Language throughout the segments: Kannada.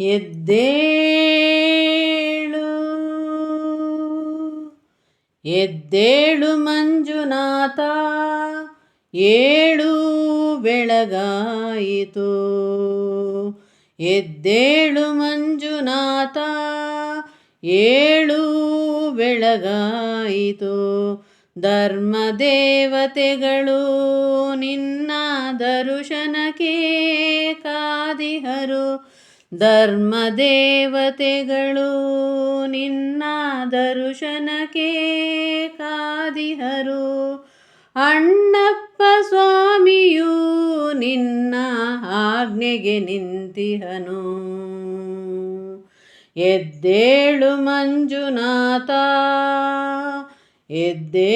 ಎದ್ದೇಳು. ಎದ್ದೇಳು ಮಂಜುನಾಥ ಏಳು ಬೆಳಗಾಯಿತು. ಎದ್ದೇಳು ಮಂಜುನಾಥ ಏಳು ಬೆಳಗಾಯಿತು. ಧರ್ಮ ದೇವತೆಗಳು ನಿನ್ನ ದರುಶನಕ್ಕೆ ಕಾದಿಹರು. ಧರ್ಮ ದೇವತೆಗಳು ನಿನ್ನ ದರುಶನಕ್ಕೆ ಕಾದಿಹರು. ಅಣ್ಣಪ್ಪ ಸ್ವಾಮಿಯು ನಿನ್ನ ಆಜ್ಞೆಗೆ ನಿಂತಿಹನು. ಎದ್ದೇಳು ಮಂಜುನಾಥ ಎದ್ದೇಳು.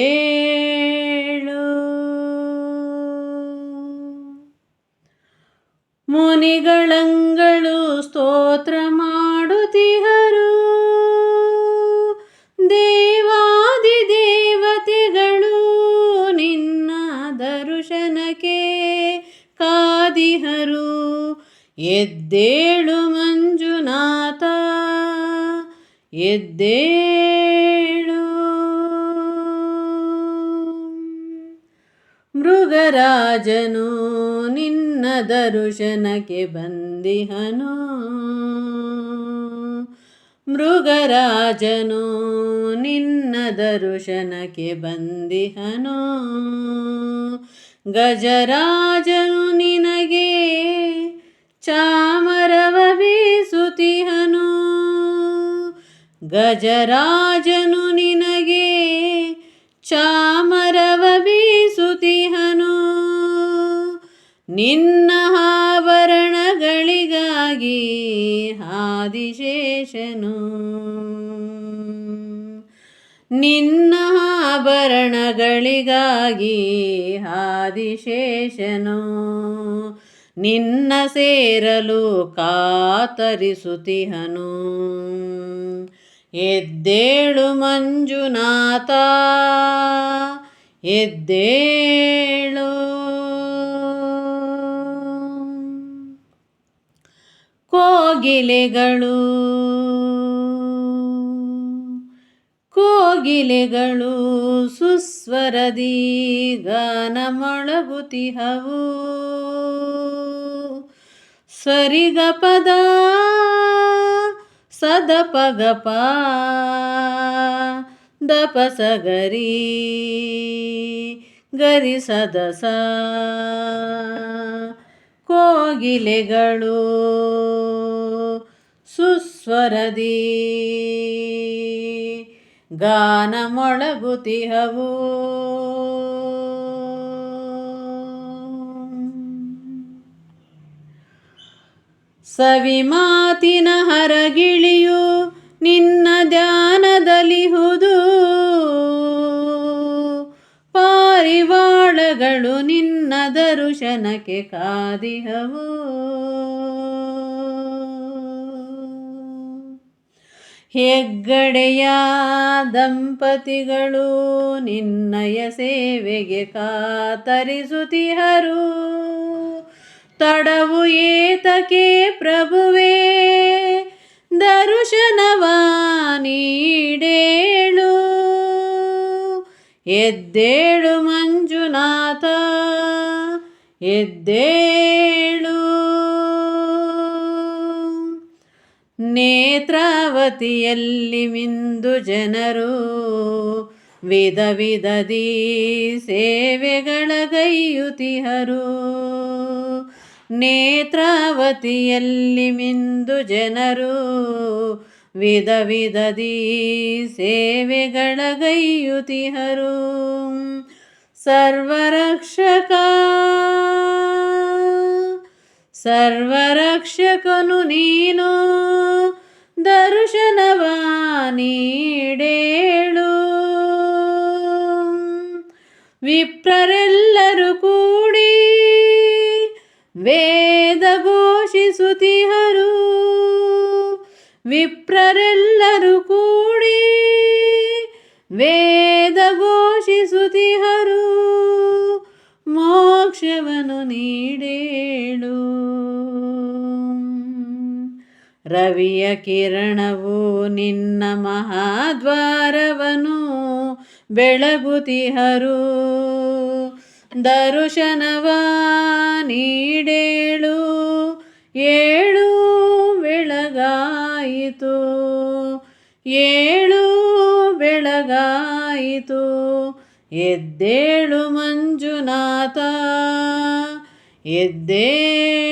ಮುನಿಗಳಂಗಳು ಸ್ತೋತ್ರ ಮಾಡುತ್ತಿಹರು ದೇವಾದಿ ದೇವತೆಗಳು ನಿನ್ನ ದರ್ಶನಕ್ಕೆ ಕಾದಿಹರು. ಎದ್ದೇಳು ಮಂಜುನಾಥ ಎದ್ದೇಳು ಮೃಗರಾಜನು ನಿನ್ನ ದರುಶನಕ್ಕೆ ಬಂದಿಹನು. ಮೃಗರಾಜನು ನಿನ್ನ ದರುಶನಕ್ಕೆ ಬಂದಿಹನು. ಗಜರಾಜನು ನಿನಗೆ ಚಾಮರವ ಬೀಸುತಿಹನು ಗಜರಾಜನು ನಿನಗೆ ನಿನ್ನ ಆಭರಣಗಳಿಗಾಗಿ ಆದಿಶೇಷನು. ನಿನ್ನ ಆಭರಣಗಳಿಗಾಗಿ ಆದಿಶೇಷನು. ನಿನ್ನ ಸೇರಲು ಕಾತರಿಸುತಿಹನು ಎದ್ದೇಳು ಮಂಜುನಾಥ ಎದ್ದೇಳು ಕೋಗಿಲೆಗಳು. ಕೋಗಿಲೆಗಳು ಸುಸ್ವರದಿ ಗಾನ ಮೊಳಗುತಿಹವು. ಸರಿಗಪದ ಸದಪಗಪ ದಪಸಗರಿ ಗರಿ ಸದಸ ಕೋಗಿಲೆಗಳು ಸುಸ್ವರದಿ. ಗಾನ ಮೊಳಗುತಿಹವು ಸವಿ ಮಾತಿನ ಹರಗಿಳಿಯು ನಿನ್ನ ಧ್ಯಾನದಲಿಹುದು ಪಾರಿವಾಳಗಳು ನಿನ್ನ ದರುಶನಕ್ಕೆ ಕಾದಿಹವು. ಹೆಗ್ಗಡೆಯ ದಂಪತಿಗಳು ನಿನ್ನಯ ಸೇವೆಗೆ ಕಾತರಿಸುತ್ತಿಹರು ತಡವು ಏತಕೆ ಪ್ರಭುವೇ ದರುಶನವ ನೀಡೇಳು. ಎದ್ದೇಳು ಮಂಜುನಾಥ. ಎದ್ದೇಳು. ನೇತ್ರಾವತಿಯಲ್ಲಿ ಮಿಂದು ಜನರು, ವಿಧ ವಿಧದಿ ಸೇವೆಗಳ ಗೈಯುತಿಹರು ನೇತ್ರಾವತಿಯಲ್ಲಿ ಮಿಂದು ಜನರು, ವಿಧ ವಿಧದಿ ಸೇವೆಗಳ ಗೈಯುತಿಹರು ಸರ್ವರಕ್ಷಕ ಸರ್ವರಕ್ಷಕನು ನೀನು ದರ್ಶನವ ನೀಡೇಳು ವಿಪ್ರರೆಲ್ಲರೂ ಕೂಡಿ ವೇದ ಘೋಷಿಸುತ್ತಿಹರು ವಿಪ್ರರೆಲ್ಲರೂ ಕೂಡಿ ವೇದ ಘೋಷಿಸುತ್ತಿಹರು ಮೋಕ್ಷವನ್ನು ನೀಡೇಳು ರವಿಯ ಕಿರಣವು ನಿನ್ನ ಮಹಾದ್ವಾರವನು ಬೆಳಗುತಿಹರು ದರುಶನವ ನೀಡೇಳು ಏಳು ಬೆಳಗಾಯಿತು. ಏಳು ಬೆಳಗಾಯಿತು ಎದ್ದೇಳು ಮಂಜುನಾಥ ಎದ್ದೇಳು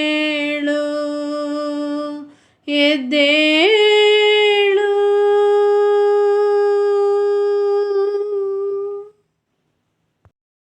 ಎದ್ದೇಳು